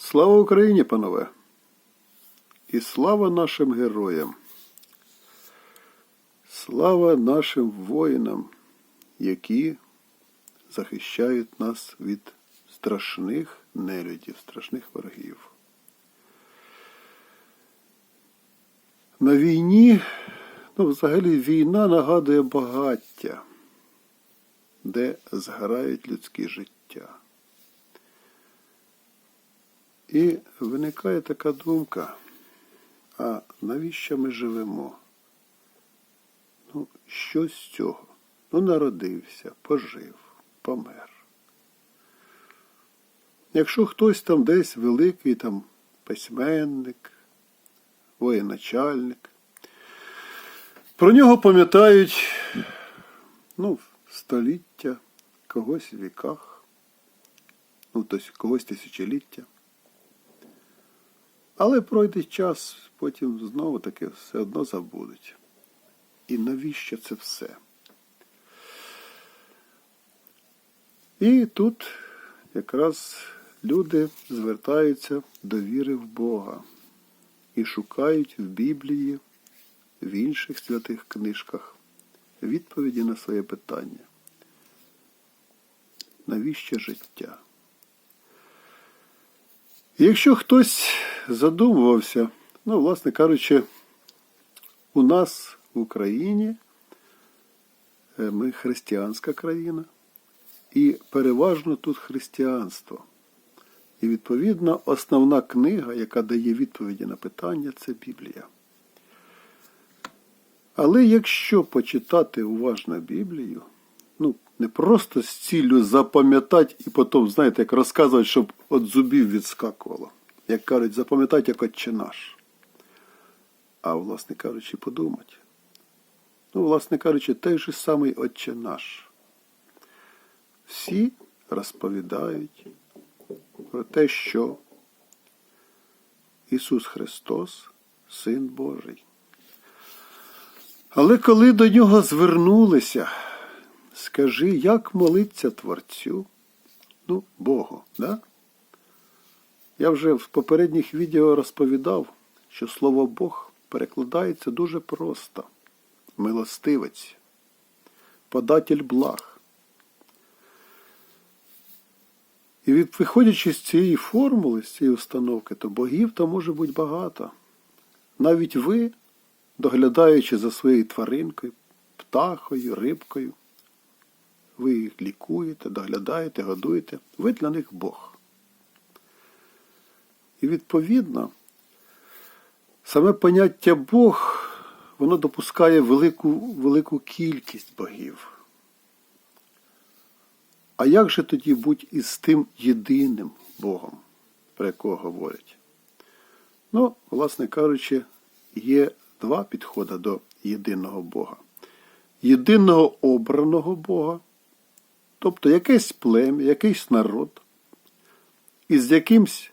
Слава Україні, панове! І слава нашим героям! Слава нашим воїнам, які захищають нас від страшних нелюдів, страшних ворогів. На війні, ну, взагалі, війна нагадує багаття, де згорають людські життя. І виникає така думка, а навіщо ми живемо? Ну, що з цього? Ну, народився, пожив, помер. Якщо хтось там десь великий там письменник, воєначальник, про нього пам'ятають ну, століття, когось в віках, ну, тобто когось тисячоліття. Але пройде час, потім знову таки все одно забудуть. І навіщо це все? І тут якраз люди звертаються до віри в Бога і шукають в Біблії, в інших святих книжках відповіді на своє питання. Навіщо життя? Якщо хтось задумувався, ну, власне кажучи, у нас в Україні е, ми християнська країна, і переважно тут християнство. І відповідно основна книга, яка дає відповіді на питання, це Біблія. Але якщо почитати уважно Біблію, ну, не просто з ціллю запам'ятати і потім, знаєте, як розказувати, щоб від зубів відскакувало. Як кажуть, запам'ятати як отче наш. А, власне кажучи, подумати. Ну, власне кажучи, той же самий отче наш. Всі розповідають про те, що Ісус Христос Син Божий. Але коли до нього звернулися, скажи, як молиться Творцю? Ну, Богу, да? Я вже в попередніх відео розповідав, що слово Бог перекладається дуже просто. Милостивець, податель благ. І від, виходячи з цієї формули, з цієї установки, то богів там може бути багато. Навіть ви, доглядаючи за своєю тваринкою, птахою, рибкою, ви їх лікуєте, доглядаєте, годуєте, ви для них Бог. І відповідно, саме поняття Бог, воно допускає велику, велику кількість богів. А як же тоді бути із тим єдиним Богом, про якого говорять? Ну, власне кажучи, є два підходи до єдиного Бога. Єдиного обраного Бога, тобто якесь плем'я, якийсь народ, із якимсь,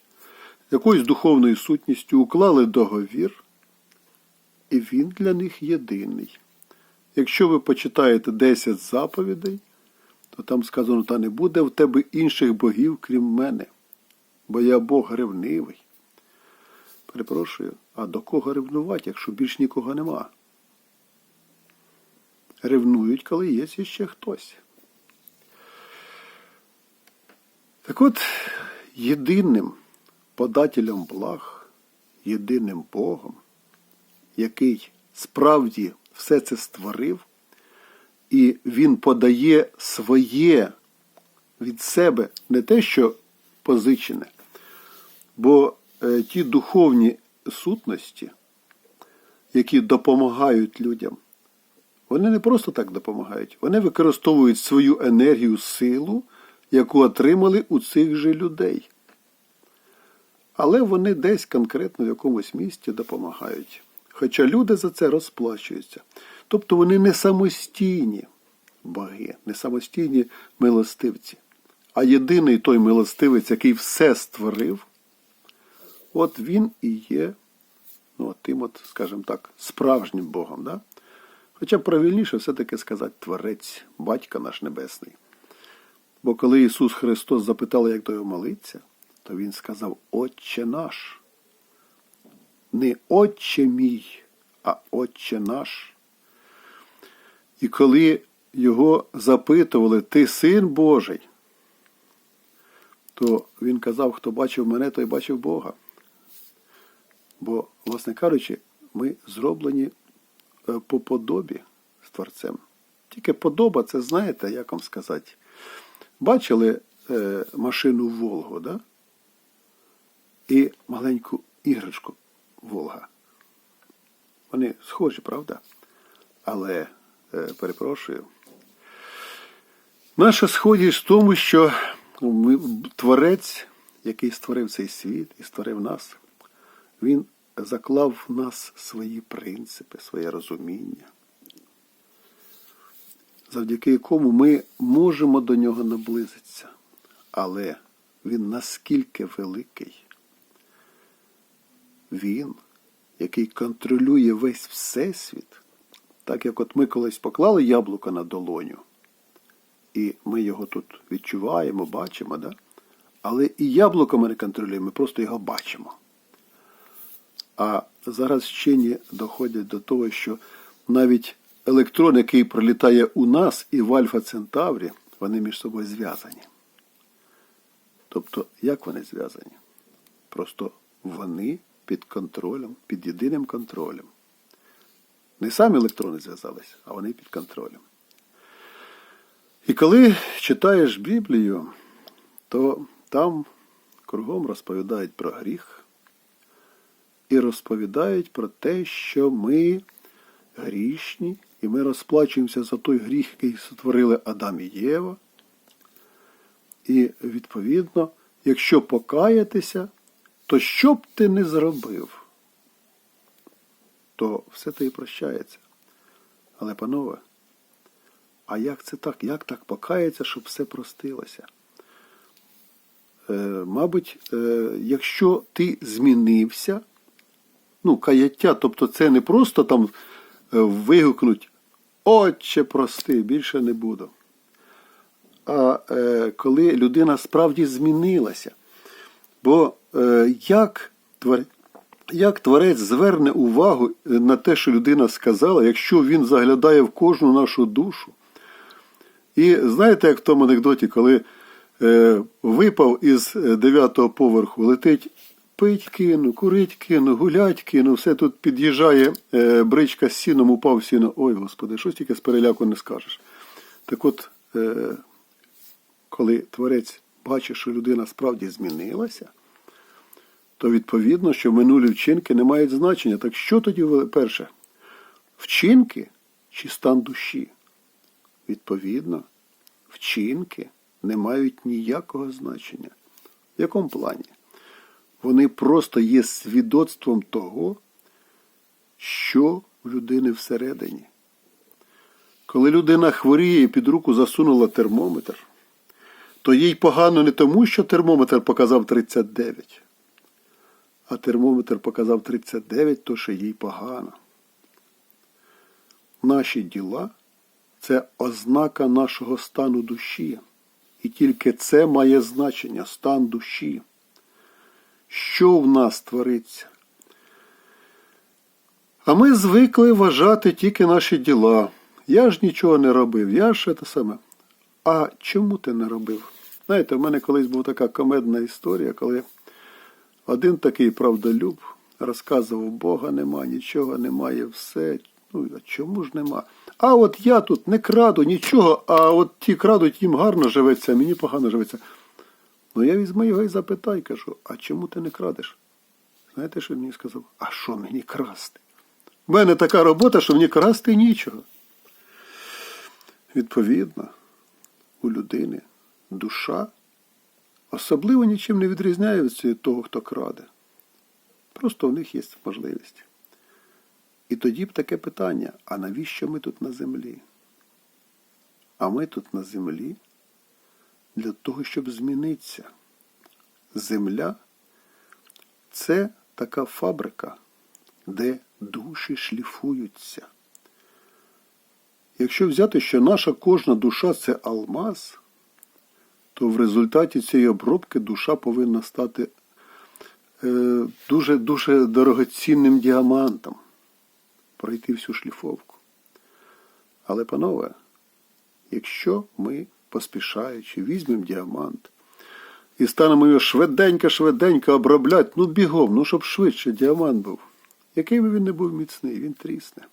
якоюсь духовною сутністю уклали договір, і він для них єдиний. Якщо ви почитаєте 10 заповідей, то там сказано, та не буде в тебе інших богів, крім мене, бо я Бог ревнивий. Перепрошую, а до кого ревнувати, якщо більш нікого нема? Ревнують, коли є ще хтось. Так от, єдиним подателем благ, єдиним Богом, який справді все це створив, і він подає своє від себе не те, що позичене, бо е, ті духовні сутності, які допомагають людям, вони не просто так допомагають, вони використовують свою енергію, силу, яку отримали у цих же людей. Але вони десь конкретно в якомусь місці допомагають. Хоча люди за це розплачуються. Тобто вони не самостійні боги, не самостійні милостивці. А єдиний той милостивець, який все створив, от він і є, ну, тим, от, скажімо так, справжнім Богом. Да? Хоча правильніше все-таки сказати Творець, Батько наш Небесний. Бо коли Ісус Христос запитали, як до його молиться, то він сказав Отче наш. Не Отче мій, а Отче наш. І коли його запитували, ти син Божий, то він казав, хто бачив мене, той бачив Бога. Бо, власне кажучи, ми зроблені е, по подобі з Творцем. Тільки подоба, це знаєте, як вам сказати. Бачили е, машину Волгу, да? І маленьку іграшку Волга. Вони схожі, правда? Але, е, перепрошую, наша схожість в тому, що Творець, який створив цей світ і створив нас, він заклав в нас свої принципи, своє розуміння, завдяки якому ми можемо до нього наблизитися. Але він наскільки великий, він, який контролює весь всесвіт, так як от ми колись поклали яблуко на долоню, і ми його тут відчуваємо, бачимо, да? але і яблуко ми не контролюємо, ми просто його бачимо. А зараз вчені доходять до того, що навіть електрон, який пролітає у нас і в Альфа Центаврі, вони між собою зв'язані. Тобто, як вони зв'язані? Просто вони під контролем, під єдиним контролем. Не самі електрони зв'язалися, а вони під контролем. І коли читаєш Біблію, то там кругом розповідають про гріх і розповідають про те, що ми грішні, і ми розплачуємося за той гріх, який сотворили Адам і Єва. І, відповідно, якщо покаятися, то що б ти не зробив, то все те і прощається. Але, панове, а як це так? Як так покається, щоб все простилося? Е, мабуть, е, якщо ти змінився, ну, каяття, тобто це не просто там е, вигукнуть Отче, прости, більше не буду. А е, коли людина справді змінилася. Бо е, як, як творець зверне увагу на те, що людина сказала, якщо він заглядає в кожну нашу душу? І знаєте, як в тому анекдоті, коли е, випав із дев'ятого поверху, летить пить кину, курить кину, гулять кину, все тут під'їжджає е, бричка з сіном, упав сіно. Ой, господи, щось тільки з переляку не скажеш. Так от, е, коли творець бачить, що людина справді змінилася, то відповідно, що минулі вчинки не мають значення. Так що тоді перше? Вчинки чи стан душі? Відповідно, вчинки не мають ніякого значення. В якому плані? Вони просто є свідоцтвом того, що в людини всередині. Коли людина хворіє і під руку засунула термометр, то їй погано не тому, що термометр показав 39, а термометр показав 39, то що їй погано. Наші діла це ознака нашого стану душі. І тільки це має значення стан душі. Що в нас твориться? А ми звикли вважати тільки наші діла. Я ж нічого не робив, я ж те саме. А чому ти не робив? Знаєте, в мене колись була така комедна історія, коли один такий правдолюб розказував, Бога нема, нічого немає, все. Ну, а чому ж нема? А от я тут не краду нічого, а от ті крадуть, їм гарно живеться, а мені погано живеться. Ну я візьму його і запитаю, кажу, а чому ти не крадеш? Знаєте, що він мені сказав? А що мені красти? У мене така робота, що мені красти нічого. Відповідно, у людини душа особливо нічим не відрізняється від того, хто краде. Просто у них є можливість. І тоді б таке питання: а навіщо ми тут на землі? А ми тут на землі для того, щоб змінитися. Земля це така фабрика, де душі шліфуються. Якщо взяти, що наша кожна душа це алмаз, то в результаті цієї обробки душа повинна стати е, дуже дуже дорогоцінним діамантом, пройти всю шліфовку. Але, панове, якщо ми, поспішаючи, візьмемо діамант і станемо його швиденько-швиденько обробляти, ну бігом, ну щоб швидше діамант був. Який би він не був міцний, він трісне.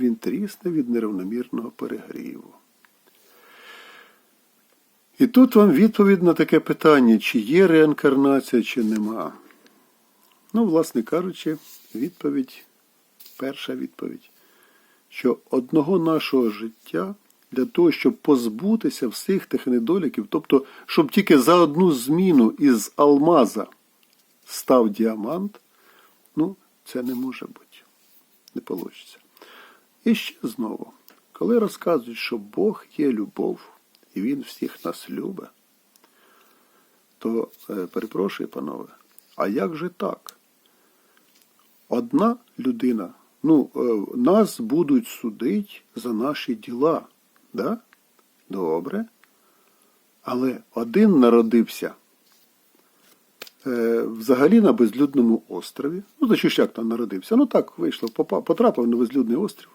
Він трісне від нерівномірного перегріву. І тут вам відповідь на таке питання, чи є реінкарнація, чи нема. Ну, власне кажучи, відповідь, перша відповідь, що одного нашого життя для того, щоб позбутися всіх тих недоліків, тобто, щоб тільки за одну зміну із алмаза став діамант, ну, це не може бути. Не вийде. І ще знову, коли розказують, що Бог є любов, і Він всіх нас любить, то е, перепрошую, панове, а як же так? Одна людина, ну, е, нас будуть судити за наші діла, да? Добре. Але один народився е, взагалі на безлюдному острові. Ну, то що там народився? Ну так вийшло, потрапив на безлюдний острів.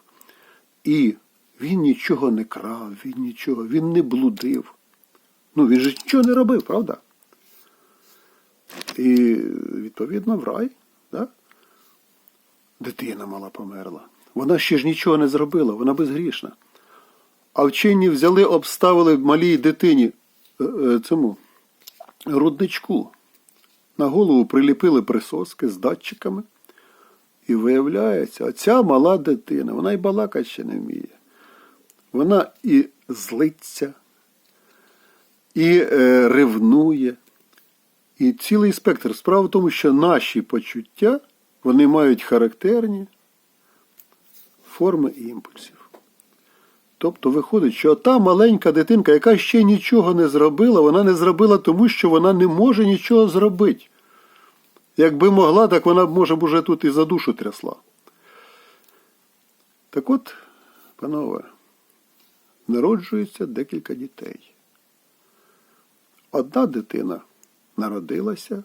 І він нічого не крав, він нічого, він не блудив. Ну, він же нічого не робив, правда? І, відповідно, в рай, да? дитина мала померла. Вона ще ж нічого не зробила, вона безгрішна. А вчені взяли, обставили малій дитині е, е, цьому рудничку. На голову приліпили присоски з датчиками. І виявляється, оця мала дитина, вона і балакати ще не вміє. Вона і злиться, і е, ревнує, і цілий спектр. Справа в тому, що наші почуття вони мають характерні форми імпульсів. Тобто виходить, що та маленька дитинка, яка ще нічого не зробила, вона не зробила тому, що вона не може нічого зробити. Якби могла, так вона б, може, б уже тут і за душу трясла. Так от, панове, народжується декілька дітей. Одна дитина народилася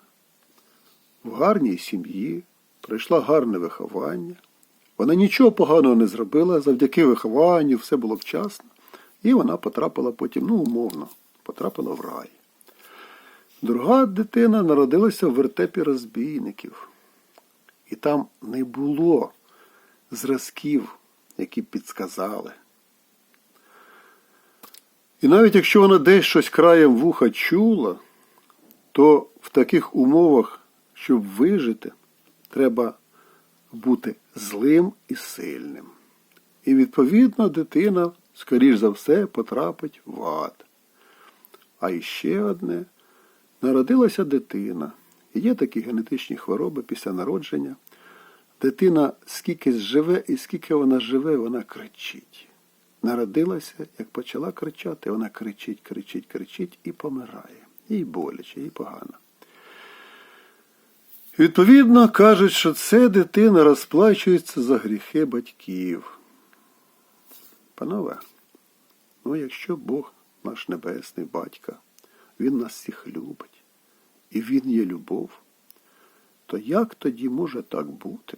в гарній сім'ї, пройшла гарне виховання. Вона нічого поганого не зробила, завдяки вихованню, все було вчасно. І вона потрапила потім, ну, умовно, потрапила в рай. Друга дитина народилася в вертепі розбійників. І там не було зразків, які підсказали. І навіть якщо вона десь щось краєм вуха чула, то в таких умовах, щоб вижити, треба бути злим і сильним. І відповідно дитина, скоріш за все, потрапить в ад. А іще одне народилася дитина. Є такі генетичні хвороби після народження. Дитина скільки живе і скільки вона живе, вона кричить. Народилася, як почала кричати, вона кричить, кричить, кричить і помирає. Їй боляче, їй погано. Відповідно, кажуть, що це дитина розплачується за гріхи батьків. Панове, ну якщо Бог наш небесний батько, Він нас всіх любить, і Він є любов, то як тоді може так бути,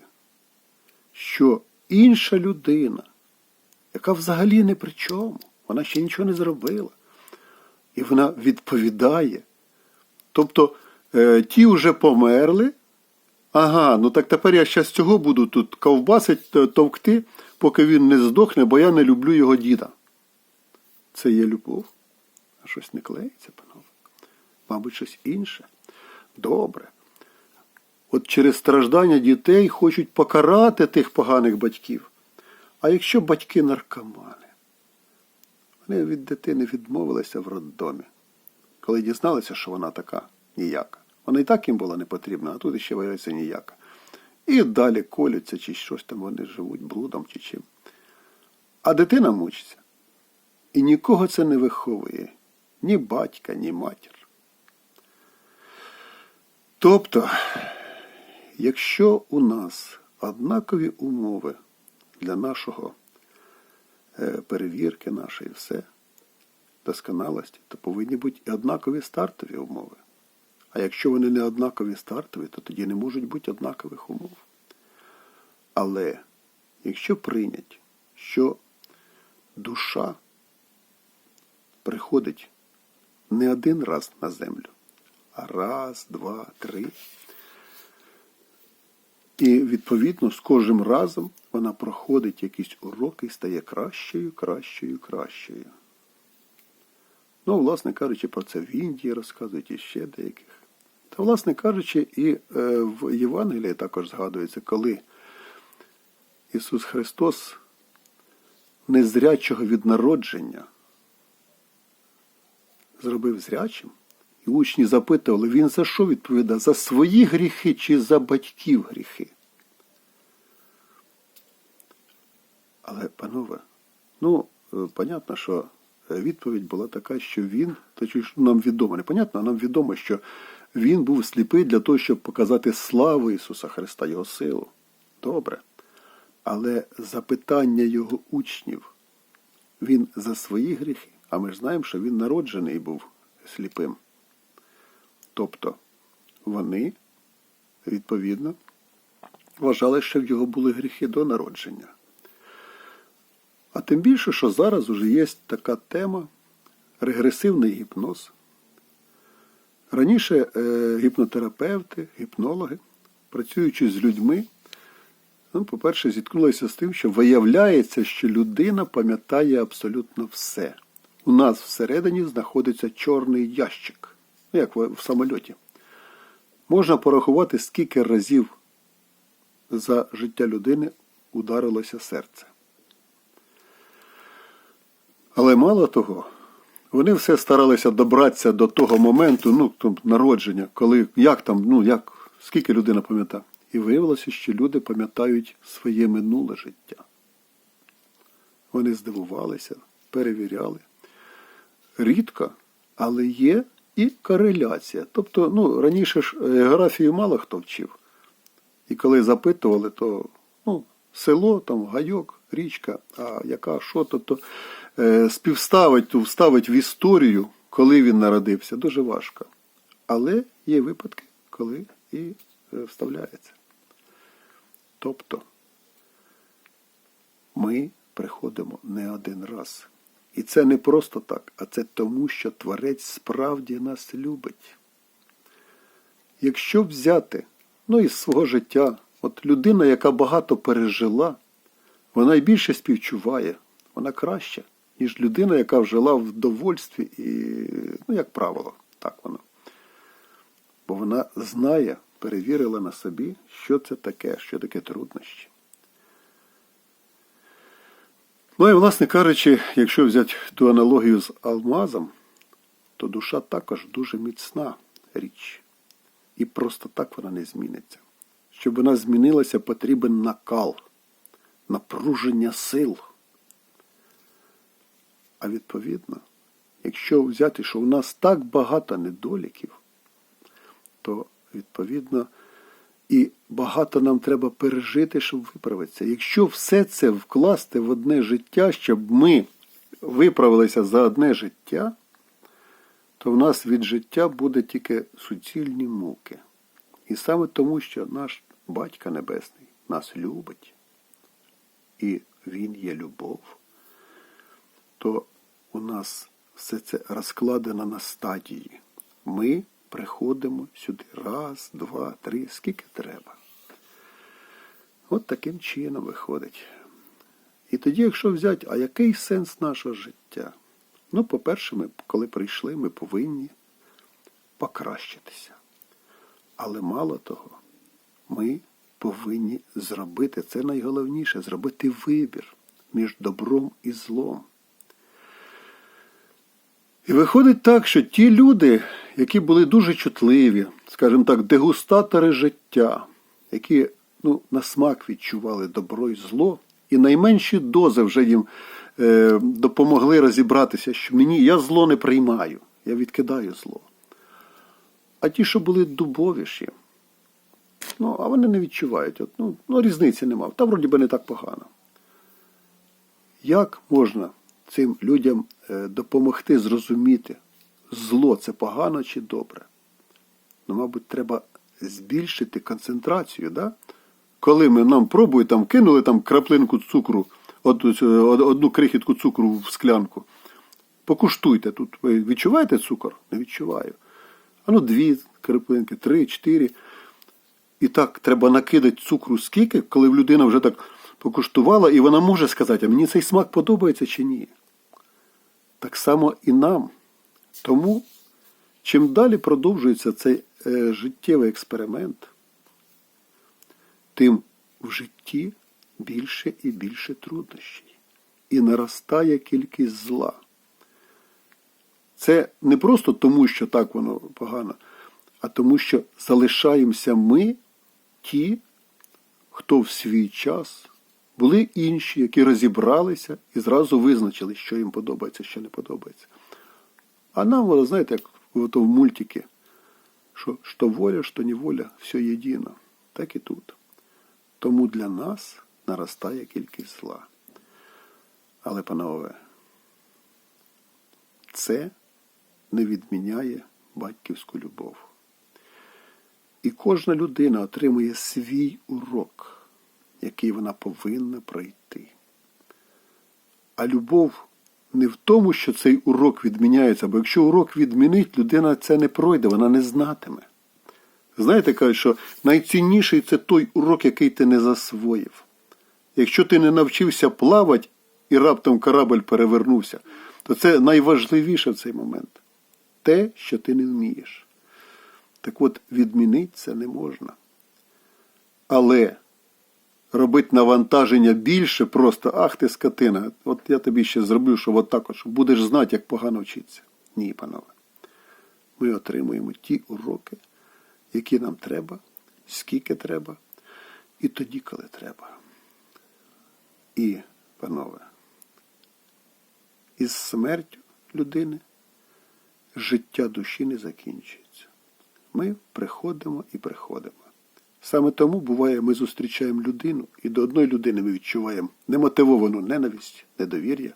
що інша людина, яка взагалі не при чому, вона ще нічого не зробила, і вона відповідає. Тобто е, ті вже померли. Ага, ну так тепер я ще з цього буду тут ковбасить, товкти, поки він не здохне, бо я не люблю його діда. Це є любов. А щось не клеїться, панове. Мабуть, щось інше. Добре. От через страждання дітей хочуть покарати тих поганих батьків. А якщо батьки наркомани, вони від дитини відмовилися в роддомі, коли дізналися, що вона така ніяка. Вона і так їм була не потрібна, а тут ще виявляється ніяка. І далі колються, чи щось там вони живуть, блудом чи чим. А дитина мучиться. І нікого це не виховує. Ні батька, ні матір. Тобто, якщо у нас однакові умови для нашого е, перевірки нашої все, досконалості, то повинні бути і однакові стартові умови. А якщо вони не однакові стартові, то тоді не можуть бути однакових умов. Але якщо прийнять, що душа приходить не один раз на землю, а раз, два, три. І відповідно з кожним разом вона проходить якісь уроки і стає кращою, кращою, кращою. Ну, власне кажучи, про це в Індії розказують і ще деяких. Та, власне кажучи, і е, в Євангелії також згадується, коли Ісус Христос незрячого від народження зробив зрячим, і учні запитували, він за що відповідав? За свої гріхи чи за батьків гріхи? Але, панове, ну, е, понятно, що відповідь була така, що він, точніше, нам відомо, не понятно, а нам відомо, що він був сліпий для того, щоб показати славу Ісуса Христа, Його силу. Добре. Але запитання його учнів, він за свої гріхи, а ми ж знаємо, що він народжений був сліпим. Тобто вони, відповідно, вважали, що в його були гріхи до народження. А тим більше, що зараз уже є така тема регресивний гіпноз. Раніше е, гіпнотерапевти, гіпнологи, працюючи з людьми, ну, по-перше, зіткнулися з тим, що виявляється, що людина пам'ятає абсолютно все. У нас всередині знаходиться чорний ящик, ну, як в, самольоті. Можна порахувати, скільки разів за життя людини ударилося серце. Але мало того, вони все старалися добратися до того моменту, ну, там, народження, коли як там, ну як, скільки людина пам'ятає. І виявилося, що люди пам'ятають своє минуле життя. Вони здивувалися, перевіряли. Рідко, але є і кореляція. Тобто, ну, раніше ж географію мало хто вчив. І коли запитували, то ну, село, там, гайок, річка, а яка, що, то, то е, співставить, вставить в історію, коли він народився, дуже важко. Але є випадки, коли і е, вставляється. Тобто ми приходимо не один раз. І це не просто так, а це тому, що Творець справді нас любить. Якщо взяти, ну із свого життя, от людина, яка багато пережила, вона більше співчуває, вона краща, ніж людина, яка вжила в довольстві і, ну, як правило, так воно. Бо вона знає, перевірила на собі, що це таке, що таке труднощі. Ну і, власне кажучи, якщо взяти ту аналогію з алмазом, то душа також дуже міцна річ. І просто так вона не зміниться. Щоб вона змінилася, потрібен накал, напруження сил. А відповідно, якщо взяти, що у нас так багато недоліків, то відповідно і багато нам треба пережити, щоб виправитися. Якщо все це вкласти в одне життя, щоб ми виправилися за одне життя, то в нас від життя буде тільки суцільні муки. І саме тому, що наш Батько Небесний нас любить, і Він є любов, то у нас все це розкладено на стадії. Ми приходимо сюди раз, два, три, скільки треба. От таким чином виходить. І тоді, якщо взяти, а який сенс нашого життя? Ну, по-перше, ми, коли прийшли, ми повинні покращитися. Але мало того, ми повинні зробити, це найголовніше, зробити вибір між добром і злом. І виходить так, що ті люди, які були дуже чутливі, скажімо так, дегустатори життя, які ну, на смак відчували добро і зло, і найменші дози вже їм е, допомогли розібратися, що мені я зло не приймаю, я відкидаю зло. А ті, що були дубовіші, ну, а вони не відчувають. От, ну, ну, різниці нема. Та вроді би не так погано. Як можна цим людям е, допомогти зрозуміти, зло це погано чи добре. Ну, мабуть, треба збільшити концентрацію, да? коли ми нам пробують, там кинули там краплинку цукру, одну крихітку цукру в склянку. Покуштуйте тут. Ви відчуваєте цукор? Не відчуваю. А ну дві краплинки, три, чотири. І так треба накидати цукру скільки, коли людина вже так покуштувала, і вона може сказати, а мені цей смак подобається чи ні. Так само і нам. Тому, чим далі продовжується цей е, життєвий експеримент, тим в житті більше і більше труднощів. І наростає кількість зла. Це не просто тому, що так воно погано, а тому, що залишаємося ми, ті, хто в свій час були інші, які розібралися і зразу визначили, що їм подобається, що не подобається. А нам, знаєте, як в мультики, що що воля, що неволя, все єдино. Так і тут. Тому для нас наростає кількість зла. Але, панове, це не відміняє батьківську любов. І кожна людина отримує свій урок, який вона повинна пройти. А любов не в тому, що цей урок відміняється, бо якщо урок відмінить, людина це не пройде, вона не знатиме. Знаєте, кажуть, що найцінніший це той урок, який ти не засвоїв. Якщо ти не навчився плавати і раптом корабль перевернувся, то це найважливіше в цей момент те, що ти не вмієш. Так от, відмінити це не можна. Але робити навантаження більше просто, ах ти скотина, от я тобі ще зроблю, що от так що будеш знати, як погано вчитися. Ні, панове. Ми отримуємо ті уроки, які нам треба, скільки треба, і тоді, коли треба. І, панове, із смертю людини життя душі не закінчується. Ми приходимо і приходимо. Саме тому буває, ми зустрічаємо людину, і до одної людини ми відчуваємо немотивовану ненависть, недовір'я,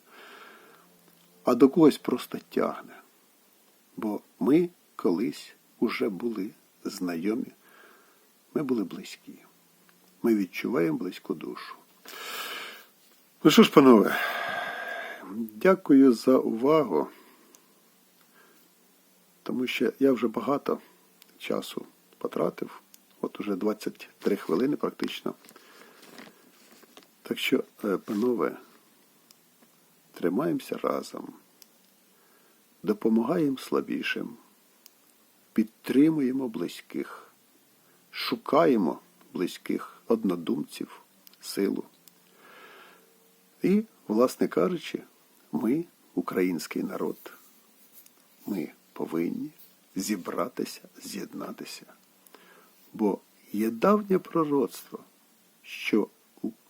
а до когось просто тягне. Бо ми колись уже були знайомі, ми були близькі. Ми відчуваємо близьку душу. Ну що ж, панове, дякую за увагу, тому що я вже багато часу потратив. От уже 23 хвилини практично. Так що, е, панове, тримаємося разом, допомагаємо слабішим, підтримуємо близьких, шукаємо близьких однодумців, силу. І, власне кажучи, ми, український народ, ми повинні зібратися, з'єднатися. Бо є давнє пророцтво, що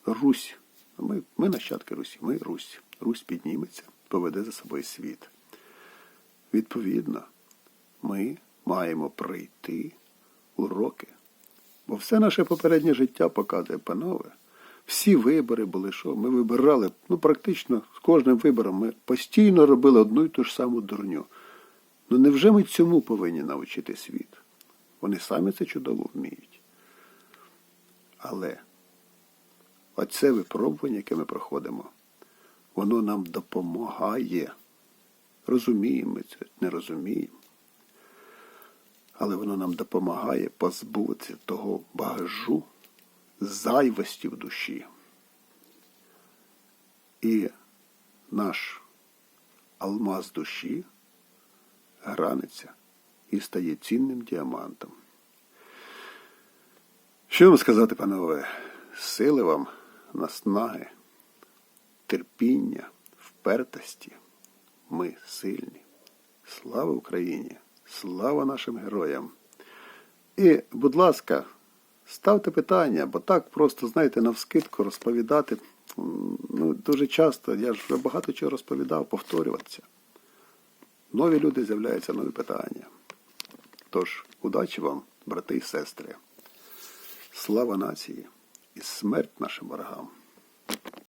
Русь, ми, ми нащадки Русі, ми Русь, Русь підніметься, поведе за собою світ. Відповідно, ми маємо пройти уроки. Бо все наше попереднє життя показує, панове. Всі вибори були що? Ми вибирали, ну практично з кожним вибором ми постійно робили одну і ту ж саму дурню. Ну невже ми цьому повинні навчити світ? Вони самі це чудово вміють. Але оце випробування, яке ми проходимо, воно нам допомагає. Розуміємо ми це, не розуміємо. Але воно нам допомагає позбутися того багажу зайвості в душі. І наш алмаз душі граниться і стає цінним діамантом. Що вам сказати, панове? Сили вам, наснаги, терпіння, впертості. Ми сильні. Слава Україні! Слава нашим героям! І, будь ласка, ставте питання, бо так просто, знаєте, навскидку розповідати. Ну, дуже часто, я ж вже багато чого розповідав, повторюватися. Нові люди з'являються нові питання. Тож, удачі вам, брати і сестри. Слава нації і смерть нашим ворогам.